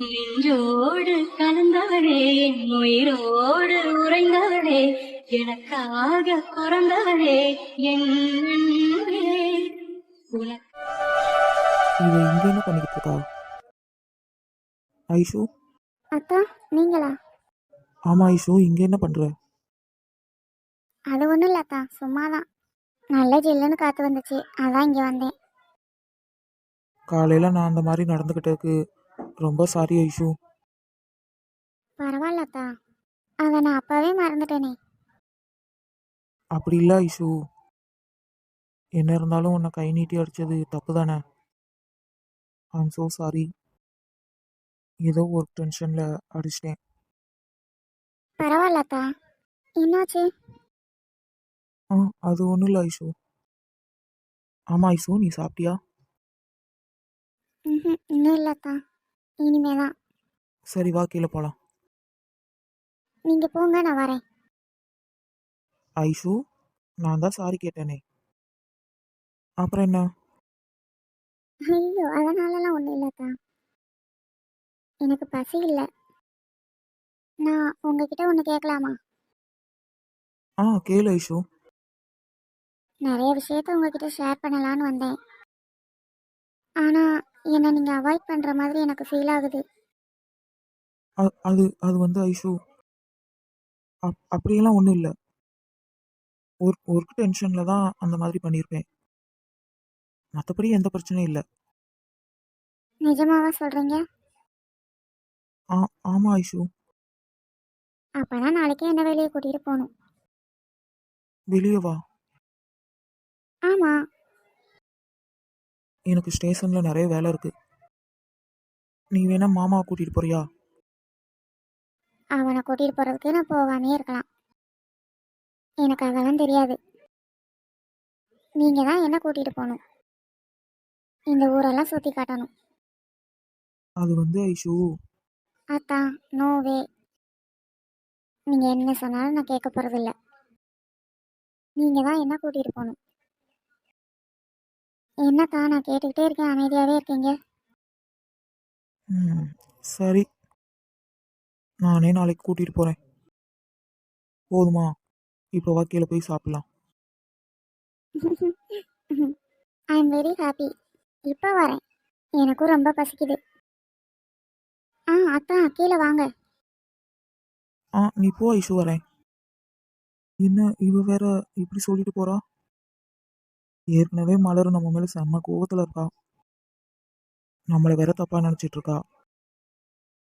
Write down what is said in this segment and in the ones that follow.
நெஞ்சோடு கலந்தவளே என் உயிரோடு உறைந்தவளே எனக்காக பிறந்தவளே என் இவ இங்க என்ன பண்ணிக்கிட்டு இருக்கா? ஐஷு? அக்கா நீங்களா? ஆமா ஐஷு இங்க என்ன பண்ற? அது ஒன்றும் இல்லை அக்கா சும்மா தான் நல்ல ஜில்லுன்னு காற்று வந்துச்சு அதான் இங்கே வந்தேன். காலையில நான் அந்த மாதிரி நடந்துக்கிட்டதுக்கு ரொம்ப சாரி ஐஷு. பரவாயில்ல அக்கா அதை நான் அப்போவே மறந்துட்டேனே. அப்படி இல்லை ஐஷு. என்ன இருந்தாலும் உன்னை கை நீட்டி அடிச்சது தப்பு தானே? ஐம் ஸோ சாரி ஏதோ ஒரு டென்ஷனில் அடிச்சிட்டேன். பரவாயில்ல அக்கா என்னாச்சு? ஆ அது ஒன்றும் இல்லை ஐஷு. ஆமாம் ஐஷு நீ சாப்பிட்டியா? ம் இன்னும் இல்லை இனிமே தான். சரி வா கீழே போகலாம் நீங்கள் போங்க நான் வரேன். ஐஷு நான் தான் சாரி கேட்டேனே. அப்புறம் என்ன? ஐயோ அதனாலலாம் ஒன்றும் இல்லைக்கா எனக்கு பசி இல்லை. நான் உங்ககிட்ட ஒன்று கேட்கலாமா ஆ கேளு ஐஷு. நிறைய விஷயத்த உங்ககிட்ட ஷேர் பண்ணலான்னு வந்தேன். ஆனால் என்னை நீங்கள் அவாய்ட் பண்ணுற மாதிரி எனக்கு ஃபீல் ஆகுது. அ- அது அது வந்து ஐஷு அப் அப்படியெல்லாம் ஒன்றும் இல்லை. ஒர்க் ஒர்க் டென்ஷனில் தான் அந்த மாதிரி பண்ணியிருப்பேன் மற்றபடி எந்த பிரச்சனையும் இல்லை. நிஜமாவா சொல்கிறீங்க ஆ ஆமாம் ஐஷு. அப்போனா நாளைக்கே என்ன வெளியே கூட்டிகிட்டு போகணும் வெளியே வா. ஆமாம் எனக்கு ஸ்டேஷனில் நிறைய வேலை இருக்கு. நீ வேணா மாமாவை கூட்டிகிட்டு போறியா? அவனை கூட்டிகிட்டு போகிறதுக்கு நான் போகாமே இருக்கலாம். எனக்கு அதெல்லாம் தெரியாது. நீங்கள் தான் என்ன கூட்டிகிட்டு போகணும். இந்த ஊரெல்லாம் சுற்றி காட்டணும். அது வந்து ஐஷு. அத்தான் நோவே நீங்கள் என்ன சொன்னாலும் நான் கேட்க போகிறதில்ல நீங்கள் தான் என்ன கூட்டிகிட்டு போகணும். என்னக்கா நான் கேட்டுக்கிட்டே இருக்கேன். அமைதியாகவே இருக்கீங்க. ம் சரி. நானே நாளைக்கு கூட்டிகிட்டு போகிறேன் போதுமா? இப்போ வா கீழே போய் சாப்பிட்லாம். ஐ எம் வெரி ஹாப்பி இப்போ வரேன். எனக்கும் ரொம்ப பசிக்குது. ஆ அத்தான் கீழே வாங்க. ஆ நீ போ ஐஷு வரேன். என்ன இவ வேற இப்படி சொல்லிட்டு போறா? ஏற்கனவே மலர் நம்ம மேல செம்ம கோவத்தில் இருக்கா? நம்மளை வேற தப்பா நினைச்சிட்டு இருக்கா?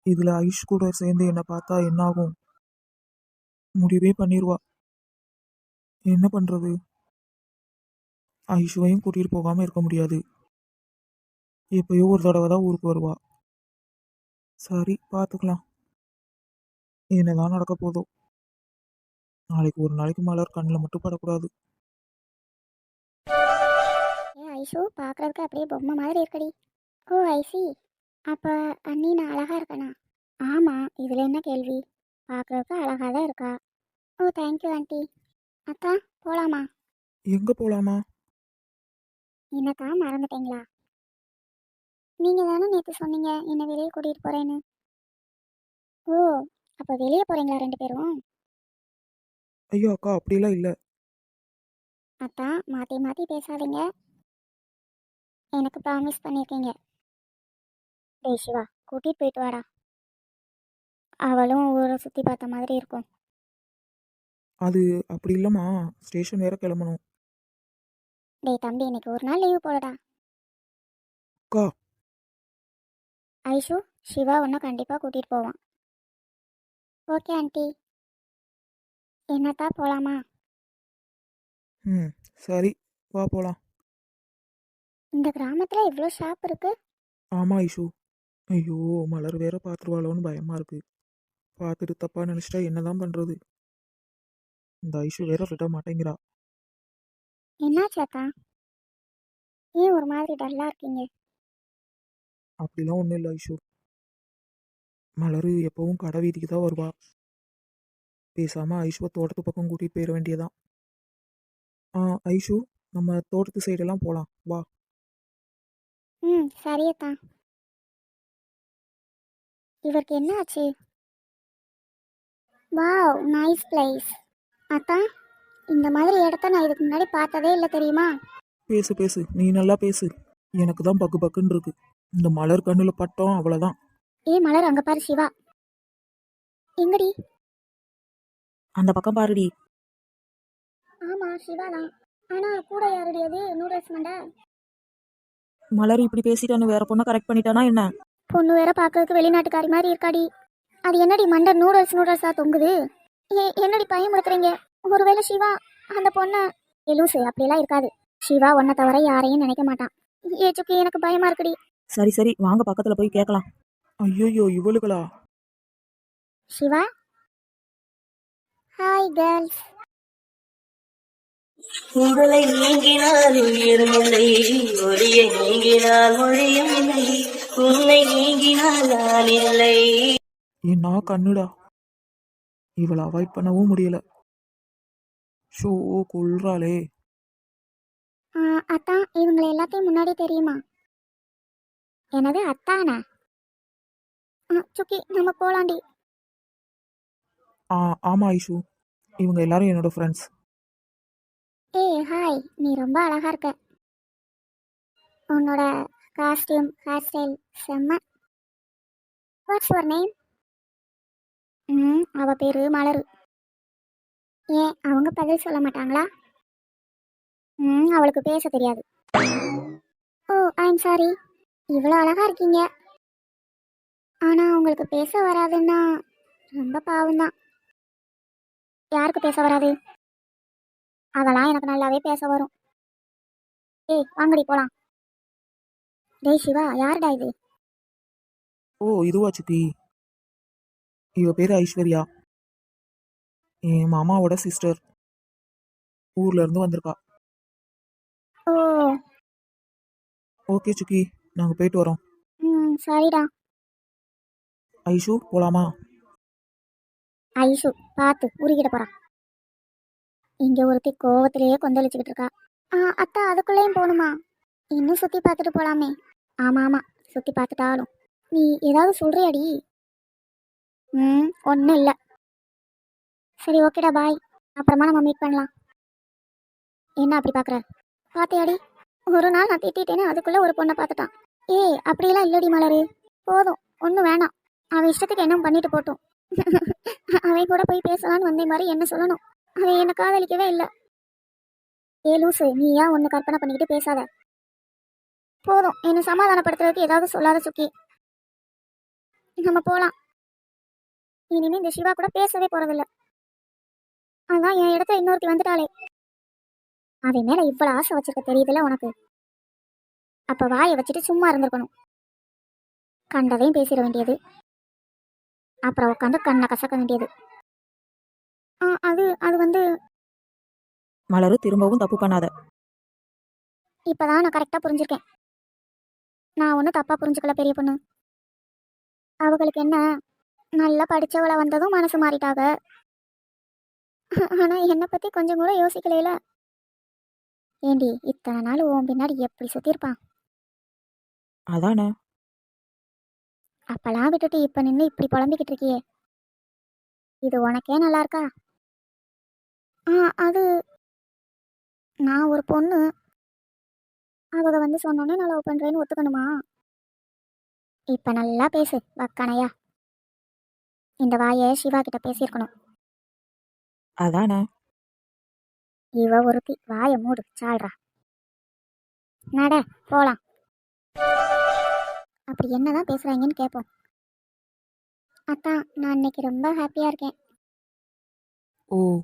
இதுல ஐஷ் கூட சேர்ந்து என்ன பார்த்தா என்ன ஆகும் முடிவே பண்ணிடுவா என்ன பண்றது? ஐஷுவையும் கூட்டிட்டு போகாம இருக்க முடியாது. எப்பயோ ஒரு தடவை தான் ஊருக்கு வருவா. சரி பார்த்துக்கலாம் என்னதான் நடக்க போதோ. நாளைக்கு ஒரு நாளைக்கு மலர் கண்ணில் மட்டும் படக்கூடாது. ஐஷு பார்க்குறதுக்கு அப்படியே பொம்மை மாதிரி இருக்கடி. Oh I see. அப்போ அண்ணி நான் அழகாக இருக்கேனா? ஆமாம் இதில் என்ன கேள்வி? பார்க்குறதுக்கு அழகாக தான் இருக்கா. ஓ தேங்க்யூ ஆண்டி அக்கா போகலாமா எங்க போலாமா? என்னக்கா மறந்துட்டீங்களா? நீங்கள் தானே நேற்று சொன்னீங்க என்னை வெளியே கூட்டிகிட்டு போகிறேன்னு ஓ அப்போ வெளியே போகிறீங்களா ரெண்டு பேரும்? ஐயோ அக்கா அப்படிலாம் இல்லை. அத்தா மாற்றி மாற்றி பேசாதீங்க. எனக்கு ப்ராமிஸ் பண்ணியிருக்கீங்க டேய் சிவா கூட்டிகிட்டு போயிட்டு வாடா. அவளும் ஊரை சுற்றி பார்த்த மாதிரி இருக்கும். அது அப்படி இல்லைம்மா ஸ்டேஷன் வேற கிளம்பணும். டேய் தம்பி இன்னைக்கு ஒரு நாள் லீவு போடுடா அக்கா. ஐஷு சிவா உன்னை கண்டிப்பாக கூட்டிகிட்டு போவான். Okay aunty. என்னத்தா போகலாமா ம் சரி வா போலாம். இந்த கிராமத்தில் இவ்வளோ ஷாப் இருக்கு? ஆமா ஐஷு. ஐயோ மலர் வேற பார்த்துருவாளோன்னு பயமா இருக்கு. பார்த்துட்டு தப்பா நினைச்சிட்டா என்னதான் பண்றது? இந்த ஐஷு வேற விட மாட்டேங்கிறா. என்னாச்சு அத்தா ஏன் ஒரு மாதிரி டல்லாக இருக்கீங்க? அப்படிலாம் ஒன்றும் இல்லை ஐஷு. மலர் எப்பவும் கடை வீதிக்கு தான் வருவா. பேசாம ஐஷுவை தோட்டத்து பக்கம் கூட்டிட்டு போயிட வேண்டியதான் ஆ ஐஷு நம்ம தோட்டத்து சைடெல்லாம் போகலாம் வா. ம் சரியத்தா. இவருக்கு என்ன ஆச்சு? Wow nice place. அத்தான் இந்த மாதிரி இடத்த நான் இதுக்கு முன்னாடி பார்த்ததே இல்லை தெரியுமா? பேசு பேசு. நீ நல்லா பேசு. எனக்கு தான் பக்கு பக்குன்னு இருக்கு. இந்த மலர் கண்ணுல பட்டோம் அவ்வளோதான் ஏ மலர் அங்க பாரு சிவா. எங்கடி? அந்த பக்கம் பாருடி. ஆமா சிவா தான். ஆனா கூட யாருடி அது? நூடுல்ஸ் மண்டை? மலர் இப்படி பேசிட்டான்னு வேற பொண்ணை கரெக்ட் பண்ணிட்டானா என்ன? பொண்ணு வேற பார்க்கறதுக்கு வெளிநாட்டுக்காரி மாதிரி இருக்காடி. அது என்னடி மண்டை நூடுல்ஸ் நூடுல்ஸா தொங்குது? என்னடி பயமுறுத்துறீங்க? ஒருவேளை சிவா அந்த பொண்ணை எலூசு அப்படியெல்லாம் இருக்காது. சிவா உன்னை தவிர யாரையும் நினைக்க மாட்டான். ஏ சுக்கி எனக்கு பயமா இருக்குடி. சரி சரி வாங்க பக்கத்துல போய் கேட்கலாம். ஐயோ இவளுகளா? சிவா? ஹாய் கேர்ள்ஸ் உங்களை நீங்கினால் உயிரும் இல்லை ஒளியை நீங்கினால் மொழியும் இல்லை உன்னை நீங்கினால் நான் இல்லை. என்ன கண்ணுடா. இவளை அவாய்ட் பண்ணவும் முடியல. ஷோ கொள்றாளே அத்தான் இவங்களை எல்லாத்தையும் முன்னாடி தெரியுமா? என்னது அத்தானா? சுக்கி நம்ம போலாண்டி. ஆ ஆமா ஐஷு. இவங்க எல்லாரும் என்னோட ஃப்ரெண்ட்ஸ் ஏய் ஹாய் நீ ரொம்ப அழகா இருக்க. உன்னோட காஸ்டியூம் ஹேர் ஸ்டைல் செம்ம. வாட்ஸ் யுவர் நேம் ம் அவ பேரு மலரு. ஏன் அவங்க பதில் சொல்ல மாட்டாங்களா? ம் அவளுக்கு பேச தெரியாது. ஓ ஐம் சாரி இவ்வளோ அழகா இருக்கீங்க. ஆனால் உங்களுக்கு பேச வராதுன்னா ரொம்ப பாவம்தான். யாருக்கு பேச வராது? அதெல்லாம் எனக்கு நல்லாவே பேச வரும். ஏய் வாங்கடி போலாம். டேய் சிவா யாருடா இது? ஓ இதுவா சுக்கி? இவ பேரு ஐஸ்வர்யா. என் மாமாவோட சிஸ்டர் ஊர்ல இருந்து வந்திருக்கா. ஓ. ஓகே சுக்கி. நாங்க போயிட்டு வரோம். ம் சரிடா. ஐஷு போலாமா? ஐஷு பார்த்து உருகிட போறா. இங்க ஒருத்தி கோவத்திலேயே கொந்தளிச்சுக்கிட்டு இருக்கா ஆ அத்தா அதுக்குள்ளேயும் போகணுமா இன்னும் சுத்தி பார்த்துட்டு போலாமே. ஆமா ஆமா சுத்தி பார்த்துட்டாலும். நீ ஏதாவது சொல்றியாடி? ம் ஒன்றும் இல்லை. சரி ஓகேடா பாய். அப்புறமா நம்ம மீட் பண்ணலாம். என்ன அப்படி பார்க்குற? பார்த்தியாடி ஒரு நாள் நான் திட்டிட்டேன்னு அதுக்குள்ளே ஒரு பொண்ணை பார்த்துட்டான். ஏய் அப்படியெல்லாம் இல்லடி மலரு. போதும் ஒன்றும் வேணாம். அவன் இஷ்டத்துக்கு என்ன பண்ணிட்டு போட்டோம். அவன் கூட போய் பேசலான்னு வந்தே மாதிரி என்ன சொல்லணும்? அவன் என்னை காதலிக்கவே இல்லை. ஏ லூசு நீ ஏன் ஒன்று கற்பனை பண்ணிக்கிட்டு பேசாத? போதும் என்னை சமாதானப்படுத்துறதுக்கு ஏதாவது சொல்லாத சுக்கி. நம்ம போகலாம் இனிமே இந்த சிவா கூட பேசவே போறதில்ல. அதான் என் இடத்த இன்னொருத்தி வந்துட்டாளே. அவன் மேல இவ்வளவு ஆசை வச்சிருக்க தெரியுதுல உனக்கு? அப்ப வாயை வச்சுட்டு சும்மா இருந்திருக்கணும். கண்டதையும் பேசிட வேண்டியது. அப்புறம் உட்காந்து கண்ணை கசக்க வேண்டியது. அது அது வந்து மலரு திரும்பவும் தப்பு பண்ணாத. இப்பதான் நான் கரெக்டாக புரிஞ்சிருக்கேன். நான் ஒன்றும் தப்பாக புரிஞ்சுக்கல பெரிய பொண்ணு. அவங்களுக்கு என்ன நல்லா படிச்சவளை வந்ததும் மனசு மாறிட்டாங்க ஆனால் என்னை பற்றி கொஞ்சம் கூட யோசிக்கலையில ஏண்டி இத்தனை நாள் உன் பின்னாடி எப்படி சுற்றிருப்பான் அதானே? அப்பெல்லாம் விட்டுட்டு இப்போ நின்று இப்படி புலம்பிக்கிட்டு இருக்கியே. இது உனக்கே நல்லா இருக்கா? ஆ அது நான் ஒரு பொண்ணு. அவங்க வந்து சொன்னோன்னே நான் லவ் பண்ணுறேன்னு ஒத்துக்கணுமா? இப்போ நல்லா பேசு வக்கனையா. இந்த வாயை சிவா கிட்ட பேசியிருக்கணும். அதானே? இவ ஒருத்தி வாயை மூடு சால்றா. நட போலாம். அப்படி என்னதான் பேசுறாங்கன்னு கேட்போம் அத்தான் நான் இன்னைக்கு ரொம்ப ஹாப்பியா இருக்கேன். ஓ.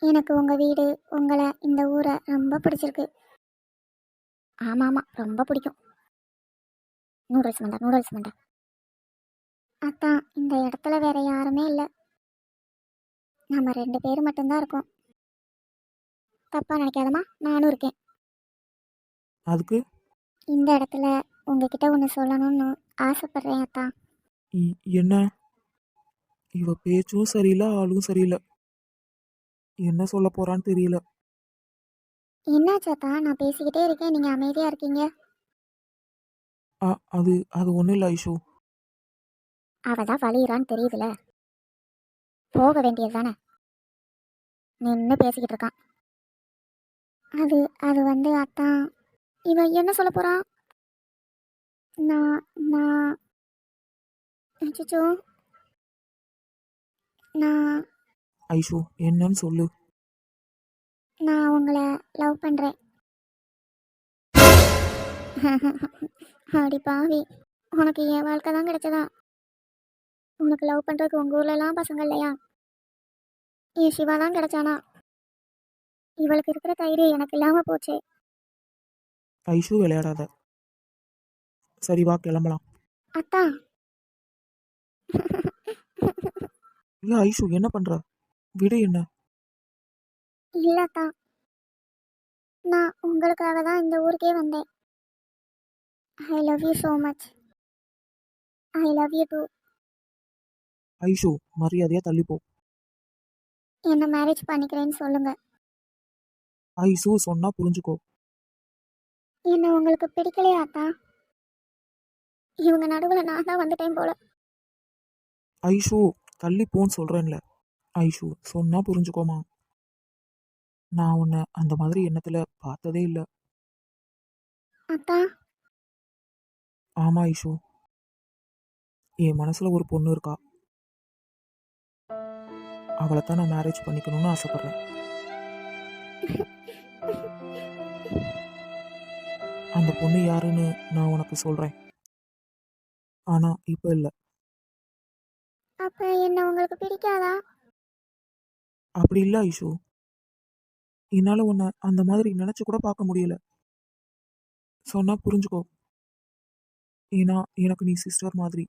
எனக்கு உங்க வீடு உங்களை இந்த ஊரை ரொம்ப பிடிச்சிருக்கு. ஆமா ஆமா ரொம்ப பிடிக்கும். நூடுல்ஸ் மண்டா நூடுல்ஸ் மண்டா. அத்தான் இந்த இடத்துல வேற யாருமே இல்லை. நம்ம ரெண்டு பேர் மட்டும்தான் இருக்கோம். தப்பா நினைக்காதம்மா நானும் இருக்கேன். அதுக்கு? இந்த இடத்துல உங்ககிட்ட ஒன்று சொல்லணும்னு ஆசைப்படுறேன் அத்தா. இ- என்ன? இவ பேச்சும் சரியில்லை ஆளும் சரியில்லை. என்ன சொல்ல போறான்னு தெரியல. என்னாச்சு அத்தா நான் பேசிக்கிட்டே இருக்கேன். நீங்கள் அமைதியாக இருக்கீங்க. அ அது அது ஒன்றும் இல்லை ஐஷு. அவ தான் வலியுறான்னு தெரியுதுல. போக வேண்டியது தானே. நின்று பேசிக்கிட்டு இருக்கான். அது அது வந்து அத்தான். இவன் என்ன சொல்ல போறான் நான் நான் அச்சோ நான் ஐஷு என்னன்னு சொல்லு. நான் உங்களை லவ் பண்ணுறேன் அடி பாவி. உனக்கு என் வாழ்க்கை தான் கிடைச்சதா? உனக்கு லவ் பண்ணுறதுக்கு உங்கள் ஊர்லலாம் பசங்க இல்லையா? என் சிவா தான் கிடைச்சானா? இவளுக்கு இருக்கிற தைரியம் எனக்கு இல்லாமல் போச்சு. ஐஷு விளையாடாத. சரி வா கிளம்பலாம். அத்தா. இல்ல ஐஷு என்ன பண்ற? விடு என்ன? இல்லத்தா. நான் உங்களுக்காக தான் இந்த ஊருக்கே வந்தேன். I love you so much I love you too Aishu மரியாதையா தள்ளி போ என்ன மேரேஜ் பண்ணிக்கிறேன்னு சொல்லுங்க. ஐஷு சொன்னா புரிஞ்சுக்கோ. என்ன உங்களுக்கு பிடிக்கலையா அத்தா? இவங்க நடுவில் நான் தான் வந்துட்டேன் போல. ஐஷு தள்ளி போன்னு சொல்றேன்ல. ஐஷு சொன்னா புரிஞ்சுக்கோமா. நான் உன்னை அந்த மாதிரி எண்ணத்துல பார்த்ததே இல்ல. அத்தா. ஆமா ஐஷு. என் மனசுல ஒரு பொண்ணு இருக்கா. அவளை தான் நான் மேரேஜ் பண்ணிக்கணும்னு ஆசைப்படுறேன். அந்த பொண்ணு யாருன்னு நான் உனக்கு சொல்றேன். ஆனா இப்ப இல்ல. அப்ப என்ன உங்களுக்கு பிடிக்காதா? அப்படி இல்ல ஐஷு. என்னால உன்னை அந்த மாதிரி நினைச்சு கூட பார்க்க முடியல. சொன்னா புரிஞ்சுக்கோ. ஏன்னா எனக்கு நீ சிஸ்டர் மாதிரி.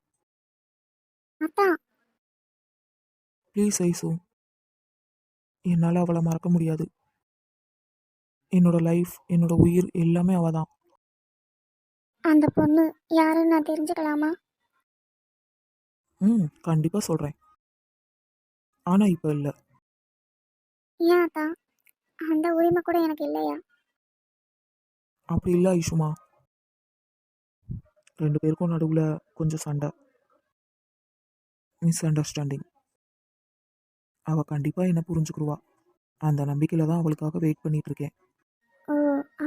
ப்ளீஸ் ஐசு என்னால் அவளை மறக்க முடியாது. என்னோட லைஃப் என்னோட உயிர் எல்லாமே அவள் தான். அந்த பொண்ணு யாருன்னு நான் தெரிஞ்சுக்கலாமா? ம் கண்டிப்பாக சொல்கிறேன் ஆனால் இப்போ இல்லை. ஏன் அத்தா? அந்த உரிமை கூட எனக்கு இல்லையா? அப்படி இல்லை ஐஷுமா. ரெண்டு பேருக்கும் நடுவில் கொஞ்சம் சண்டை. மிஸ் அண்டர்ஸ்டாண்டிங் அவள் கண்டிப்பாக என்ன புரிஞ்சுக்கிடுவா அந்த நம்பிக்கையில் தான் அவளுக்காக வெயிட் பண்ணிட்டு இருக்கேன் ஓ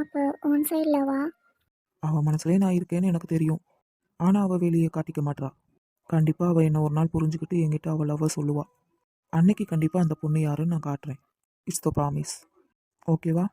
அப்போ ஒன் சைட்லவா அவள் மனசுலே நான் இருக்கேன்னு எனக்கு தெரியும். ஆனால் அவள் வெளியே காட்டிக்க மாட்றா. கண்டிப்பாக அவள் என்ன ஒரு நாள் புரிஞ்சுக்கிட்டு என்கிட்ட அவள் லவ் சொல்லுவா. அன்னைக்கு கண்டிப்பாக அந்த பொண்ணு யாருன்னு நான் காட்டுறேன். இட்ஸ் த ப்ராமிஸ் ஓகேவா